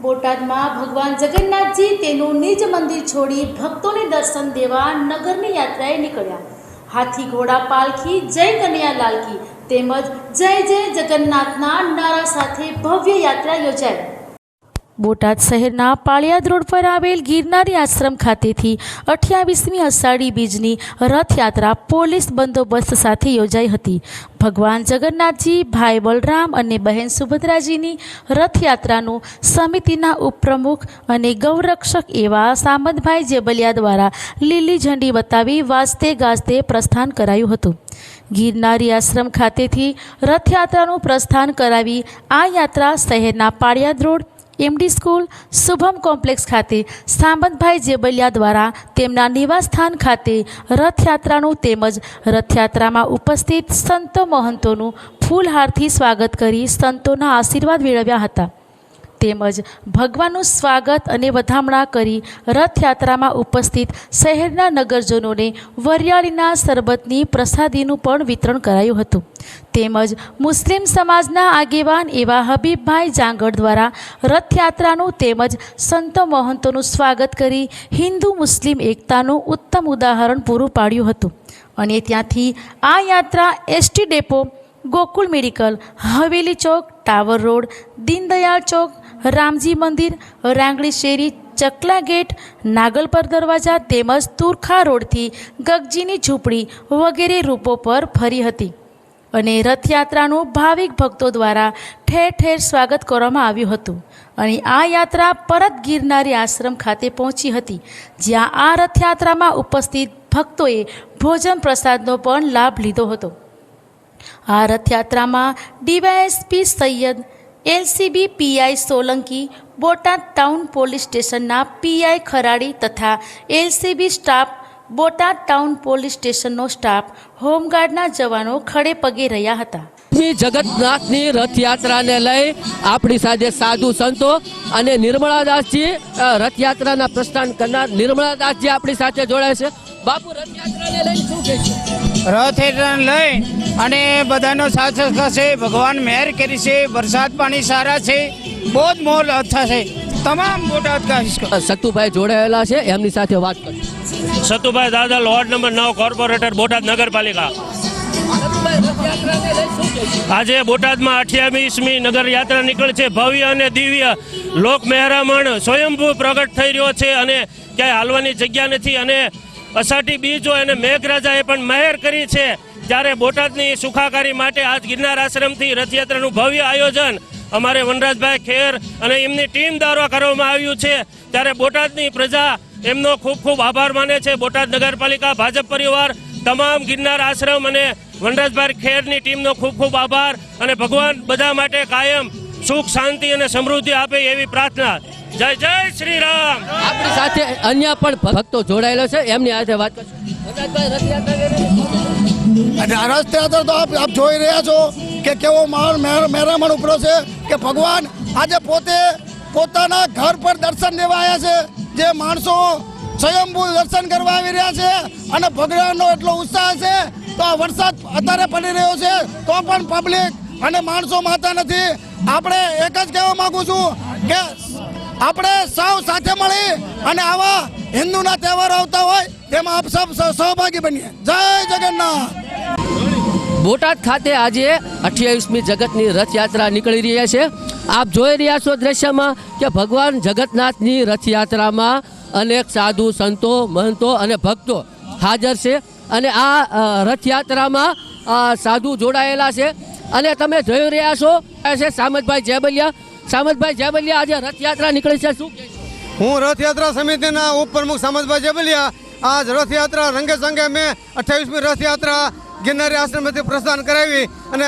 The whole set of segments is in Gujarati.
બોટાદમાં ભગવાન જગન્નાથજી તેનું નિજ મંદિર છોડી ભક્તોને દર્શન દેવા નગરની યાત્રાએ નીકળ્યા. હાથી ઘોડા પાલખી, જય કન્યા લાલકી તેમજ જય જય જગન્નાથના નારા સાથે ભવ્ય યાત્રા યોજાઈ. બોટાદ શહેરના પાળિયાદ રોડ પર આવેલ ગિરનારી આશ્રમ ખાતેથી અઠ્યાવીસમી અષાઢી બીજની રથયાત્રા પોલીસ બંદોબસ્ત સાથે યોજાઈ હતી. ભગવાન જગન્નાથજી, ભાઈ બલરામ અને બહેન સુભદ્રાજીની રથયાત્રાનું સમિતિના ઉપપ્રમુખ અને ગૌરક્ષક એવા સામંતભાઈ જેબલિયા દ્વારા લીલી ઝંડી બતાવી વાજતે ગાજતે પ્રસ્થાન કરાયું હતું. ગિરનારી આશ્રમ ખાતેથી રથયાત્રાનું પ્રસ્થાન કરાવી આ યાત્રા શહેરના Paliyad road MD school Shubham complex ખાતે સામંતભાઈ જેબલિયા દ્વારા તેમના નિવાસસ્થાન ખાતે રથયાત્રાનું તેમજ રથયાત્રામાં ઉપસ્થિત સંતો મહંતોનું ફૂલહારથી સ્વાગત કરી સંતોના આશીર્વાદ મેળવ્યા હતા. તેમજ ભગવાનનું સ્વાગત અને વધામણા કરી રથયાત્રામાં ઉપસ્થિત શહેરના નગરજનોને વરિયાળીના સરબતની પ્રસાદીનું પણ વિતરણ કરાયું હતું. તેમજ મુસ્લિમ સમાજના આગેવાન એવા હબીબભાઈ જાંગડ દ્વારા રથયાત્રાનું તેમજ સંતો મહંતોનું સ્વાગત કરી હિન્દુ મુસ્લિમ એકતાનું ઉત્તમ ઉદાહરણ પૂરું પાડ્યું હતું. અને ત્યાંથી આ યાત્રા S T depot, Gokul medical, Haveli Chowk, tower road, Dindayal Chowk Ramji Mandir, Rangdi શેરી, ચકલા ગેટ, નાગલપર દરવાજા તેમજ તુરખા રોડથી ગગજીની ઝૂંપડી વગેરે રૂપો પર ફરી હતી. અને રથયાત્રાનું ભાવિક ભક્તો દ્વારા ઠેર ઠેર સ્વાગત કરવામાં આવ્યું હતું. અને આ યાત્રા પરત ગિરનારી આશ્રમ ખાતે પહોંચી હતી, જ્યાં આ રથયાત્રામાં ઉપસ્થિત ભક્તોએ ભોજન પ્રસાદનો પણ લાભ લીધો હતો. આ રથયાત્રામાં DYSP Sayyed LCB, PI Solanki, Botad town police સ્ટેશનના પીઆઈ ખરાડી તથા LCB staff, Botad town police સ્ટેશનનો staff, હોમગાર્ડના જવાનો ખડે પગે રહ્યા હતા. જગતનાથની રથયાત્રાને લઈ આપણી સાથે સાધુ સંતો અને નિર્મળાદાસજી રથયાત્રાના પ્રસ્થાન કરનાર નિર્મળાદાસજી આપણી સાથે જોડાય છે. બાપુ, રથયાત્રાને લઈને શું કહેશો રથયાત્રાને લઈ અને બધાનો સાથ સહકાર છે ભગવાન મહેર કરી છે વરસાદ પાણી સારા છે બહુ જ મોલ અચ્છા છે. તમામ બોટાદ કા સતુભાઈ જોડાયેલા છે એમની સાથે વાત કરી સતુભાઈ દાદા વોર્ડ નંબર નવ કોર્પોરેટર બોટાદ નગરપાલિકા. આજે બોટાદમાં અઠ્યાવીસમી નગર યાત્રા નીકળે છે. ભવ્ય અને દિવ્ય લોક મહેરામણ સ્વયંભૂ પ્રગટ થઈ રહ્યો છે અને ક્યાંય હાલવાની જગ્યા નથી અને અષાઢી બીજો અને મેઘરાજાએ પણ મહેર કરી છે. જ્યારે બોટાદની સુખાકારી માટે આજ ગિરનાર આશ્રમથી રથયાત્રાનું ભવ્ય આયોજન અમારે વનરાજભાઈ ખેર અને એમની ટીમ દ્વારા કરવામાં આવ્યું છે. ત્યારે બોટાદની પ્રજા એમનો ખૂબ ખૂબ આભાર માને છે. બોટાદ નગરપાલિકા, ભાજપ પરિવાર, તમામ ગિરનાર આશ્રમ અને વનરાજભાઈ ખેરની ટીમનો ખૂબ ખૂબ આભાર અને ભગવાન બધા માટે કાયમ સુખ, શાંતિ અને સમૃદ્ધિ આપે એવી પ્રાર્થના જય જય શ્રી રામ આપણી સાથે અન્ય પણ ભક્તો જોડાયેલો છે એમની સાથે વાત કરશું. રથયાત્રા તો આપ આપ જોઈ રહ્યા છો કે કેવો માહોલ મેર- મેરામણ ઉપરો છે કે ભગવાન આજે પોતે પોતાના ઘર પર દર્શન આવ્યા છે જે માણસો સ્વયંભૂ દર્શન કરવા આવી રહ્યા છે અને ભગવાનનો એટલો ઉત્સાહ છે તો આ વરસાદ અત્યારે પડી રહ્યો છે તો પણ પબ્લિક અને માણસો માતા નથી. આપણે એક જ કહેવા માંગુ છું કે આપણે સૌ સાથે મળી અને આવા હિન્દુના તહેવારો આવતા હોય તેમાં આપ સૌ સહ- સહભાગી બનીએ. જય જગન્નાથ. બોટાદ ખાતે આજે અઠ્યાવીસમી જગતની રથયાત્રા નીકળી રહી છે. આપ જોઈ રહ્યા છો દ્રશ્યમાં કે ભગવાન જગન્નાથની રથયાત્રામાં અનેક સાધુ, સંતો, મહંતો અને ભક્તો હાજર છે. અને આ રથયાત્રામાં સાધુ જોડાયેલા છે. અને તમે જોઈ રહ્યા છો છે સામતભાઈ જેબલિયા સામતભાઈ જેબલિયા આજે રથયાત્રા નીકળી છે, શું હું રથયાત્રા સમિતિના ઉપપ્રમુખ સામતભાઈ જેબલિયા આજ રથયાત્રા રંગે સંગે મેં અઠ્યાવીસમી રથયાત્રા ગિરનારી આશ્રમથી પ્રસ્થાન કરાવી અને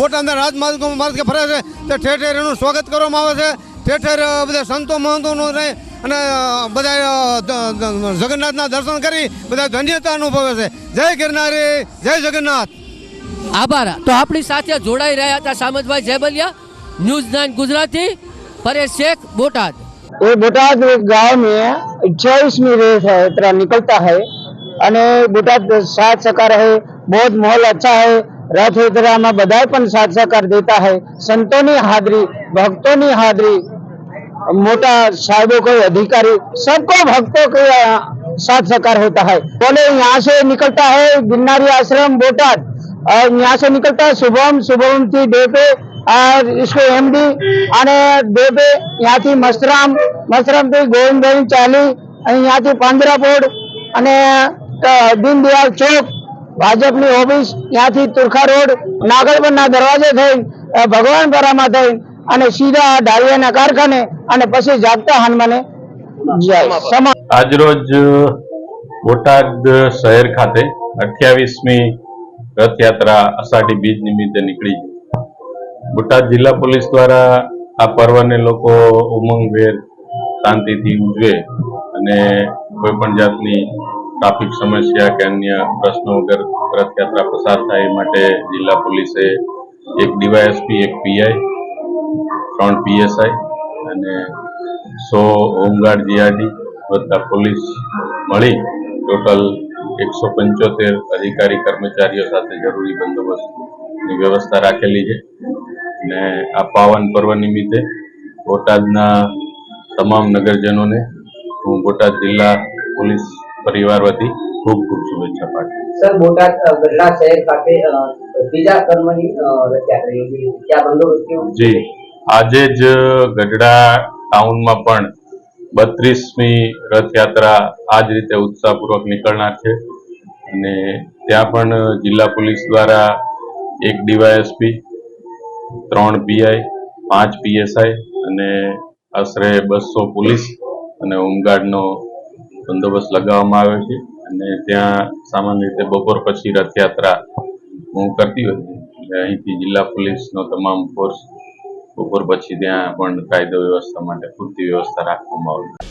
બોટાદના રાજમાર્ગો માર્ગે ફરે છે. તે ઠેર ઠેર એનું સ્વાગત કરવામાં આવે છે. ઠેર ઠેર બધા સંતો મહંતોનું રહે અને બધા જગન્નાથના દર્શન કરી બધા ધન્યતા અનુભવે છે. જય ગિરનારી, જય જગન્નાથ. આભાર તો આપણી સાથે જોડાઈ રહ્યા હતા સામતભાઈ જેબલિયા ન્યૂઝ નાઇન ગુજરાતી પરેશ શેખ બોટાદ ये बोटाद गांव में अट्ठाईसवीं रेस है यात्रा निकलता है અને બોટાદ સાથ સહકાર है बहुत माहौल अच्छा है રથયાત્રામાં બધાય પણ સાથ સહકાર દેતા है સંતોની હાજરી ભક્તોની હાજરી मोटा साहबों को अधिकारी सबको भक्तों के अ, साथ सकार होता है बोले यहाँ से निकलता है गिरनारी आश्रम बोटाद और यहाँ से निकलता है शुभम शुभम थी डे और इसको एमडी અને ડે બે ત્યાંથી મસ્તરામ મસ્તરામથી ગોવિંદભાઈ ચાલી, અને ત્યાંથી પાંજરાપોડ અને દીનદયાળ ચોક, ભાજપની ઓફિસ ત્યાંથી તુરખા રોડ નાગરબનના દરવાજે થઈ ભગવાન પરામાં થઈ, અને સીધા ડાળિયાના કારખાને, અને પછી જાગતા હનુમાને આજરોજ બોટાદ શહેર ખાતે અઠ્યાવીસમી રથયાત્રા અષાઢી બીજ નિમિત્તે નીકળી છે બોટાદ જિલ્લા પોલીસ દ્વારા આ પર્વને લોકો ઉમંગભેર શાંતિથી ઉજવે અને કોઈ પણ જાતની ટ્રાફિક સમસ્યા કે અન્ય પ્રશ્નો વગર રથયાત્રા પસાર થાય એ માટે જિલ્લા પોલીસે એક ડીવાયએસપી, એક પીઆઈ ત્રણ પીએસઆઈ અને સો હોમગાર્ડ, જીઆરડી બધા પોલીસ મળી ટોટલ એકસો પંચોતેર અધિકારી કર્મચારીઓ સાથે જરૂરી બંદોબસ્તની વ્યવસ્થા રાખેલી છે અને આ પાવન પર્વ નિમિત્તે બોટાદના તમામ નગરજનોને હું બોટાદ જિલ્લા પોલીસ પરિવાર વતી ખૂબ ખૂબ શુભેચ્છા પાઠવું સર બોટાદ ગઢડા શહેર ખાતે બીજા કર્મની અ, કરી ત્યાં બંદોબસ્ત છે? જી આજે જ ગઢડા ટાઉનમાં પણ બત્રીસમી રથયાત્રા આ જ રીતે ઉત્સાહપૂર્વક નીકળનાર છે. અને ત્યાં પણ જિલ્લા પોલીસ દ્વારા એક ડીવાયએસપી, ત્રણ પીઆઈ, પાંચ પીએસઆઈ અને આશરે બસો પોલીસ અને હોમગાર્ડનો બંદોબસ્ત લગાવવામાં આવ્યો છે. અને ત્યાં સામાન્ય રીતે બપોર પછી રથયાત્રા હું કરતી હતી અહીંથી જિલ્લા પોલીસનો તમામ ફોર્સ બપોર પછી ત્યાં પણ કાયદો વ્યવસ્થા માટે પૂરતી વ્યવસ્થા રાખવામાં આવી